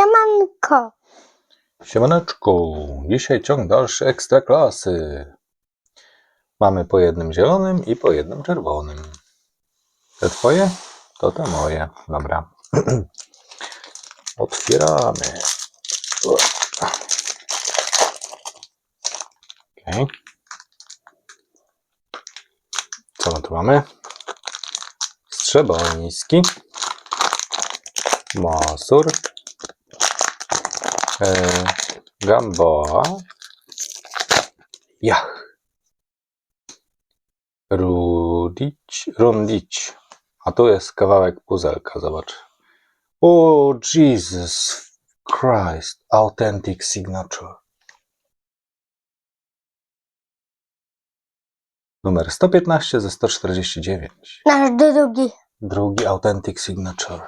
Siemanko. Siemaneczku, dzisiaj ciąg dalszy ekstra klasy. Mamy po jednym zielonym i po jednym czerwonym. Te twoje? To te moje. Dobra. Otwieramy. Okay. Co my tu mamy? Strzebolniski. Masur. E, Gamboa. Jach. Rudić, rundić. A tu jest kawałek puzelka, zobacz. O, Jesus Christ. Authentic signature. Numer 115 ze 149. Nasz drugi. Drugi Authentic Signature.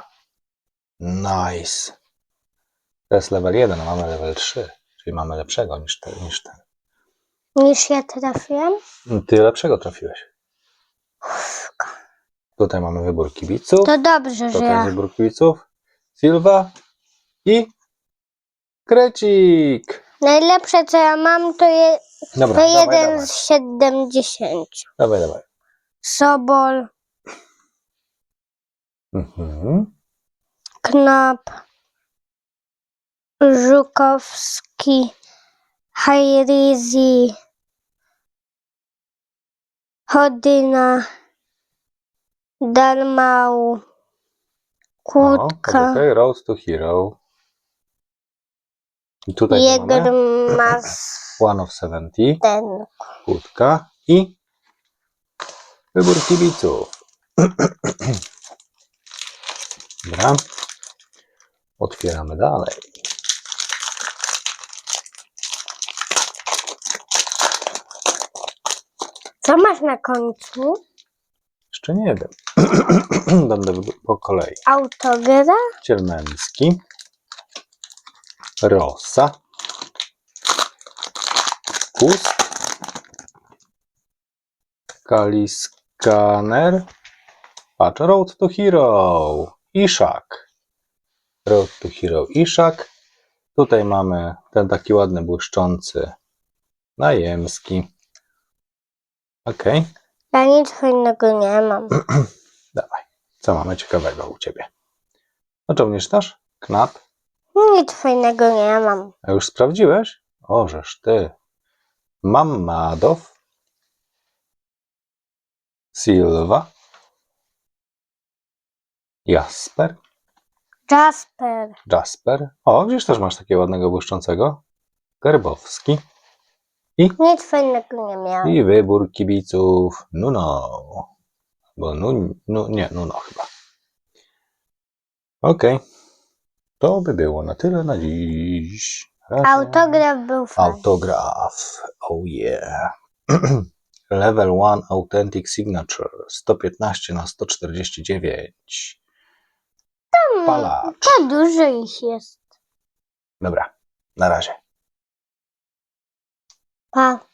Nice. To jest level 1, a mamy level 3. Czyli mamy lepszego niż, te, niż ten. Niż ja trafiłem. Ty lepszego trafiłeś. Tutaj mamy wybór kibiców. To dobrze, że Tutaj jest ja. wybór kibiców. Silva i Krecik. Najlepsze co ja mam to, je, Dobra, to dawaj, jeden dawaj. z 70. Dawaj, dawaj. Sobol, Mhm. Knap, Żukowski, Hajrizi, Chodyna, Dalmau, Kłódka, Okej, Road to Hero. I tutaj to mamy One of 70. ten. Kłódka i wybór kibiców. Dobra. Otwieramy dalej. Co masz na końcu? Jeszcze nie wiem. Będę wy- po kolei. Autogra? Cielmęcki. Rosa. Kust. Kaliskaner. Patrz, Road to Hero. Iszak. Road to Hero Iszak. Tutaj mamy ten taki ładny, błyszczący najemski. Okej, Ja nic fajnego nie mam. dawaj. Co mamy ciekawego u Ciebie? O czym czytasz? Knap. Nic fajnego nie mam. A już sprawdziłeś? Ożeż ty. Mamadow. Silva. Jasper. Jasper. Jasper. O, widzisz, też masz takiego ładnego błyszczącego. Gerbowski. Nic fajnego nie miałem. I wybór kibiców. Nuno. Bo nu, nu, nie, Nuno chyba. Okej. To by było na tyle na dziś. Autograf był fajny. Autograf. Oh yeah. Level 1 Authentic Signature 115 na 149. Palacz. To dużo ich jest. Dobra, na razie. Pa.